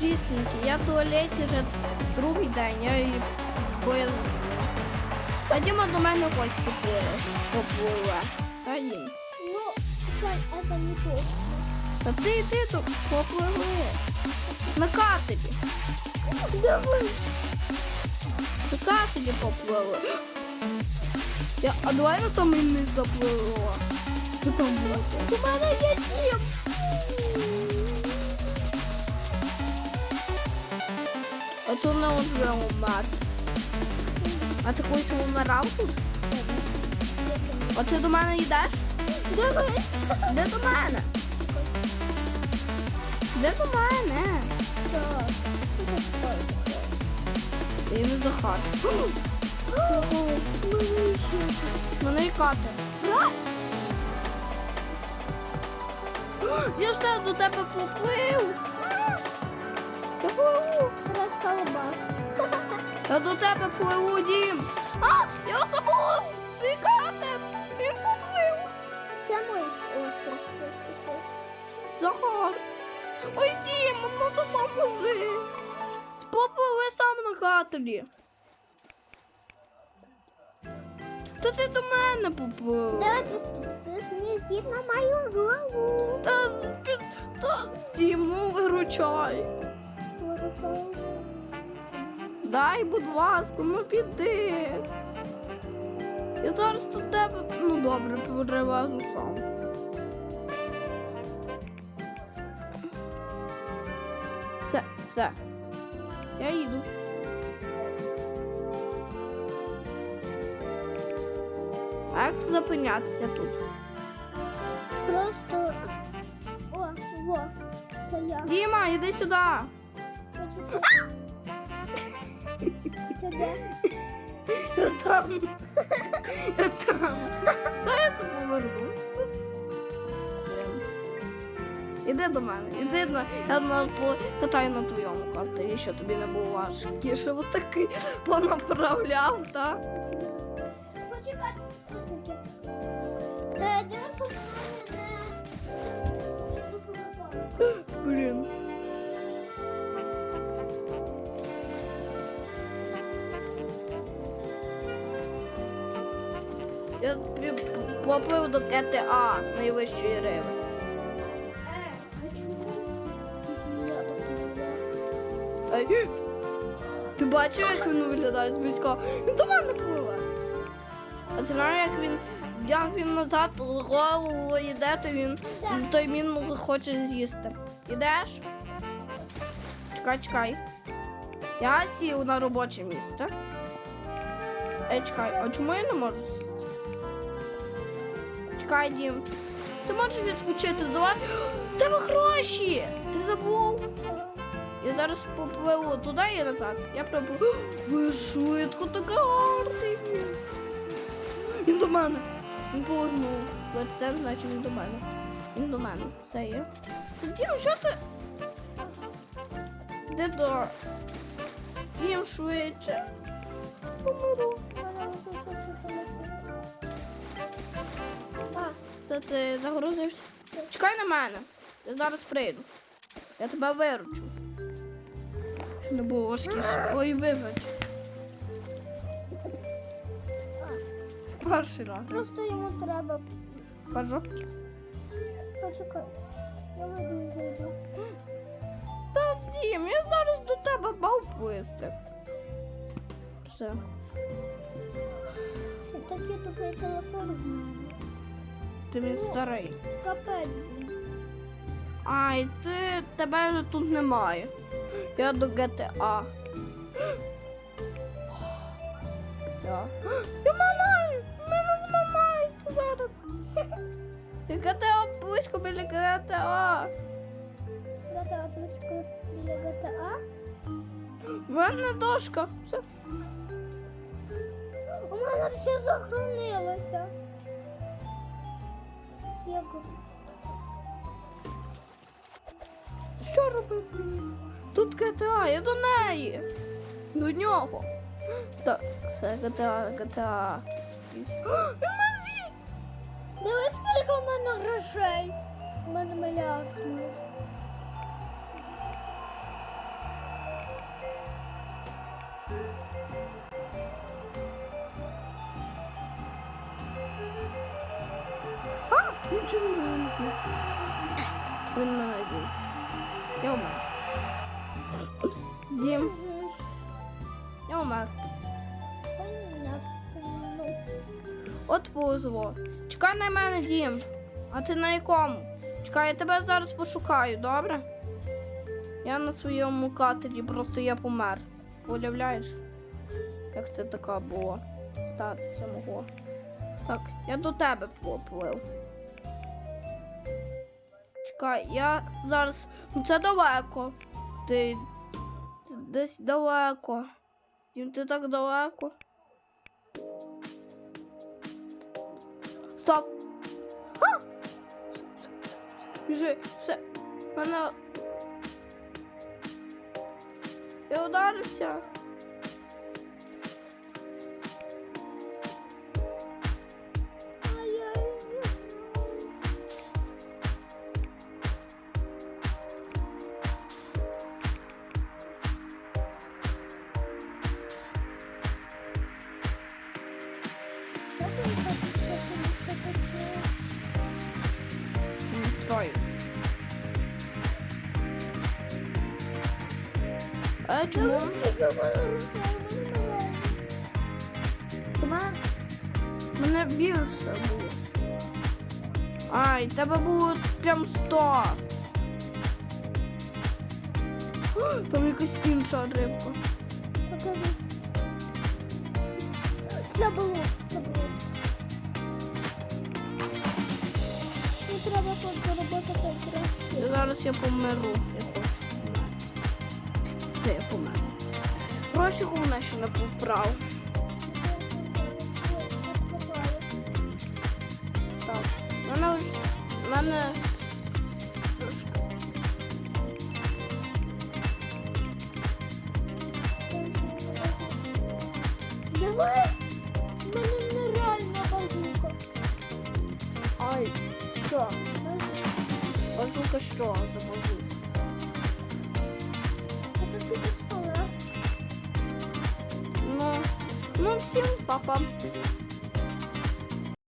підписники. Я в туалеті вже другий день, я її боязна. А Діма до мене гості попливе. Та їм. Ну, это не точно. Та ти йди тут попливи. На катері. Давай. На катері попливи. Я, а давай на самий низ запливла. Що там було? У мене є дім. А то не вже умер. А ти хочеш умирав тут? А ти до мене йдеш? Давай. Де до мене? Де до мене? Ти не Захар. Мене і катер. Я все до тебе поплив. Пливу. Розколбас. Я до тебе пливу, дім. А, я забув свій катер. Він поплив. Це мой остров. Захар. Ой, Дім, ну то поможи. Попливи сам на катері. Та ти до мене поплив. Давайте снизіть на мою голову. Та, та Дім, ну виручай. Дай, будь ласка, ну піди. Я зараз до тебе, ну добре, перевезу сам. Все, все. Я їду. А як зупинятися тут? Просто. О, во. Це я. Діма, іди сюди. Там. Там. Іди до мене, іди на я на катаю на твоєму картері, що тобі не було важкіше. От такий понаправляв, так? Почекай. Я поплив до КТА найвищої риби. Ей, Ти бачив, як він виглядає зблизька? Він до мене пливе. А ти знаєш, як він, як він назад голову йде, то він той він хоче з'їсти. Ідеш? Чекай, чекай. Я сів на робоче місце. Ей, чекай, а чому я не можу Дім. Ти можеш відпочити, давай. Тебе гроші! Ти забув? Я зараз попливу туди і назад. Я пропливу. Ви швидко така гарний. він. До мене. Він повернув. Це значить він до мене. Він до мене. Все є. Дім, що ти? Де до? Їм швидше. Помиру. Та ти загрузився? Чекай на мене. Я зараз прийду. Я тебе виручу. Не було важкіше. Ой, вибач. Перший раз. просто йому треба. Пожопки. Почекай. Я вийду зайду. Та Дім, я зараз до тебе бав плисти. Все. Такий тупий телефон в мене. Ти мій старий. Капець. Ай, ти тебе вже тут немає. Я до. Да. Я мамаю! Мене зламається зараз. GTA близько біля GTA. GTA близько біля GTA. У мене дошка. Все. У мене все захоронилося. Що робити? Тут КТА, я до неї. До нього. Так, все, КТА, КТА. Він мене з'їсть! Дивись, скільки в мене грошей. У мене мільярд. Нічого не з'їв. Він. Я умер. Дім, умер. От повезло. Чекай на мене, Дім. А ти на якому? Чекай, я тебе зараз пошукаю, добре? Я на своєму катері, просто я помер. Уявляєш? Як це така було? Статися могло. Так, я до тебе поплив. Чекай, я зараз. Ну це далеко. Ти, десь далеко. Дім, ти так далеко. Стоп! А! Біжи, все. Мене. Я ударився. А чому? Мене, більше було. Ай, тебе було прям 100. Там якась інша рибка. Це було, це було. Не треба подроботати трошки. Зараз я померу. Я помер. Гроші головне, що не поправ. Так. У мене ось. У мене. Трошки. Давай. У мене нереальна базука. Ай, що? Базука що за базука? Ну всім папа.